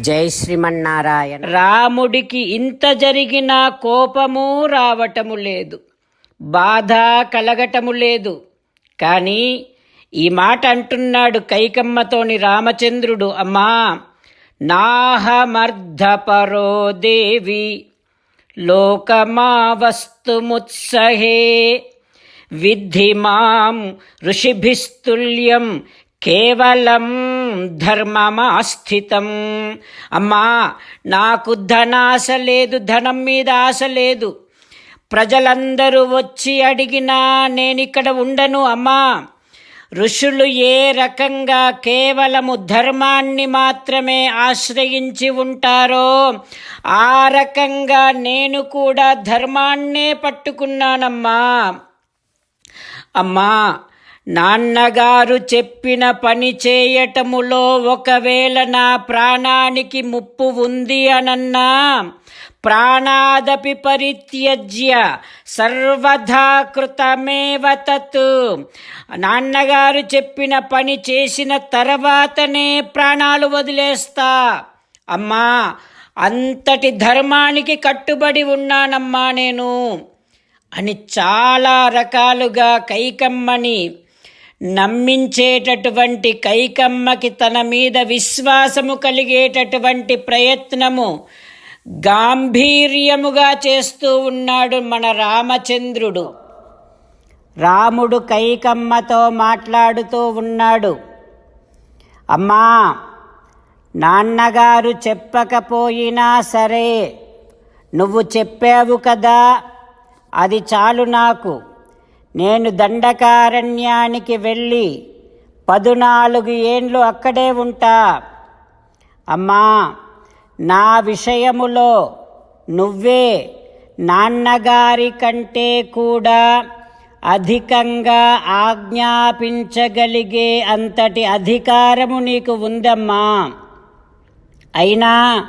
జై శ్రీమన్నారాయణ. రాముడికి ఇంత జరిగినా కోపము రావటము లేదు. బాధ కలగటము లేదు. కానీ ఈ మాట అంటున్నాడు కైకమ్మతోని రామచంద్రుడు అమ్మా నాహమర్ధపరో దేవి లోకమావస్తుముత్సహే విద్ధి మాం ఋషిభిస్తుల్యం కేవలం ధర్మమాస్థితం. అమ్మా నాకు ధనాశ లేదు ధనం మీద ఆశ లేదు. ప్రజలందరూ వచ్చి అడిగినా నేనిక్కడ ఉండను అమ్మా. ఋషులు ఏ రకంగా కేవలము ధర్మాన్ని మాత్రమే ఆశ్రయించి ఉంటారో ఆ రకంగా నేను కూడా ధర్మాన్నే పట్టుకున్నానమ్మా. అమ్మా నాన్నగారు చెప్పిన పని చేయటములో ఒకవేళ నా ప్రాణానికి ముప్పు ఉంది అనన్నా ప్రాణాదపి పరిత్యజ్య సర్వధా కృతమేవ తత్. నాన్నగారు చెప్పిన పని చేసిన తర్వాతనే ప్రాణాలు వదిలేస్తా. అమ్మా అంతటి ధర్మానికి కట్టుబడి ఉన్నానమ్మా నేను. అని చాలా రకాలుగా కైకమ్మని నమ్మించేటటువంటి కైకమ్మకి తన మీద విశ్వాసము కలిగేటటువంటి ప్రయత్నము గాంభీర్యముగా చేస్తూ ఉన్నాడు మన రామచంద్రుడు. రాముడు కైకమ్మతో మాట్లాడుతూ ఉన్నాడు. అమ్మా నాన్నగారు చెప్పకపోయినా సరే నువ్వు చెప్పావు కదా అది చాలు నాకు. నేను దండకారణ్యానికి వెళ్ళి పదునాలుగు ఏండ్లు అక్కడే ఉంటా. అమ్మా నా విషయములో నువ్వే నాన్నగారి కంటే కూడా అధికంగా ఆజ్ఞాపించగలిగే అంతటి అధికారము నీకు ఉందమ్మా. అయినా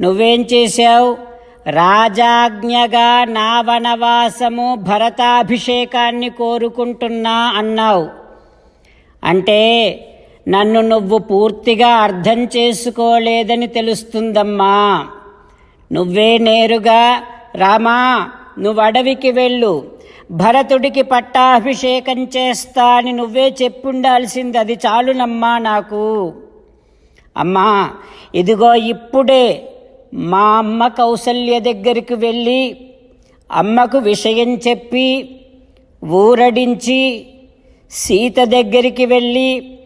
నువ్వేం చేశావు? రాజాజ్ఞగా నా వనవాసము భరతాభిషేకాన్ని కోరుకుంటున్నా అన్నావు. అంటే నన్ను నువ్వు పూర్తిగా అర్థం చేసుకోలేదని తెలుస్తుందమ్మా. నువ్వే నేరుగా రామా నువ్వు అడవికి వెళ్ళు. భరతుడికి పట్టాభిషేకం చేస్తా అని నువ్వే చెప్పుండాల్సింది అది చాలునమ్మా నాకు. అమ్మా ఇదిగో ఇప్పుడే మా అమ్మ కౌసల్య దగ్గరికి వెళ్ళి అమ్మకు విషయం చెప్పి ఊరడించి సీత దగ్గరికి వెళ్ళి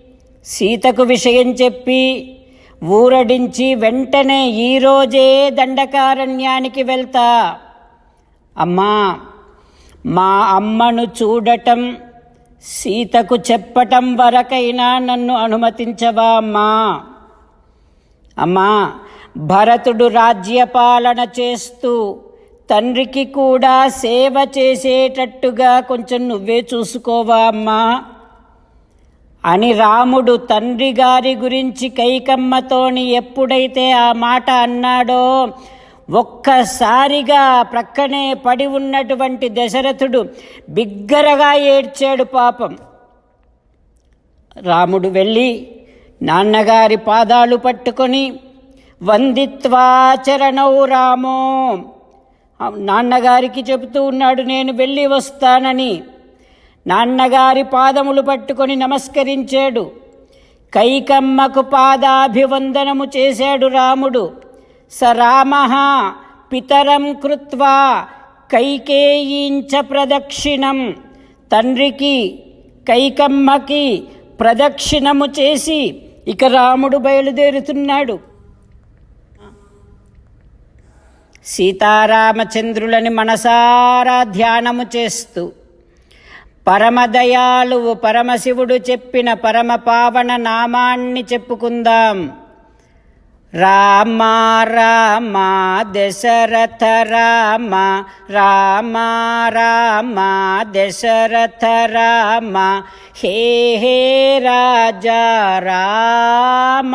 సీతకు విషయం చెప్పి ఊరడించి వెంటనే ఈరోజే దండకారణ్యానికి వెళ్తా. అమ్మా మా అమ్మను చూడటం సీతకు చెప్పటం వరకైనా నన్ను అనుమతించవా అమ్మా? అమ్మా భరతుడు రాజ్యపాలన చేస్తూ తండ్రికి కూడా సేవ చేసేటట్టుగా కొంచెం నువ్వే చూసుకోవా అమ్మా? అని రాముడు తండ్రి గారి గురించి కైకమ్మతోని ఎప్పుడైతే ఆ మాట అన్నాడో ఒక్కసారిగా ప్రక్కనే పడి ఉన్నటువంటి దశరథుడు బిగ్గరగా ఏడ్చాడు పాపం. రాముడు వెళ్ళి నాన్నగారి పాదాలు పట్టుకొని వందిత్వాచరణౌ రామో. నాన్నగారికి చెబుతూ ఉన్నాడు నేను వెళ్ళి వస్తానని. నాన్నగారి పాదములు పట్టుకొని నమస్కరించాడు. కైకమ్మకు పాదాభివందనము చేశాడు రాముడు. స రామ పితరం కృత్వా కైకేయించ ప్రదక్షిణం. తండ్రికి కైకమ్మకి ప్రదక్షిణము చేసి ఇక రాముడు బయలుదేరుతున్నాడు. సీతారామచంద్రులని మనసారా ధ్యానము చేస్తూ పరమదయాలువు పరమశివుడు చెప్పిన పరమ పావన నామాన్ని చెప్పుకుందాం. రామ రామ దశరథ రామ రామ రామ దశరథ రామ హే హే రాజా రామ.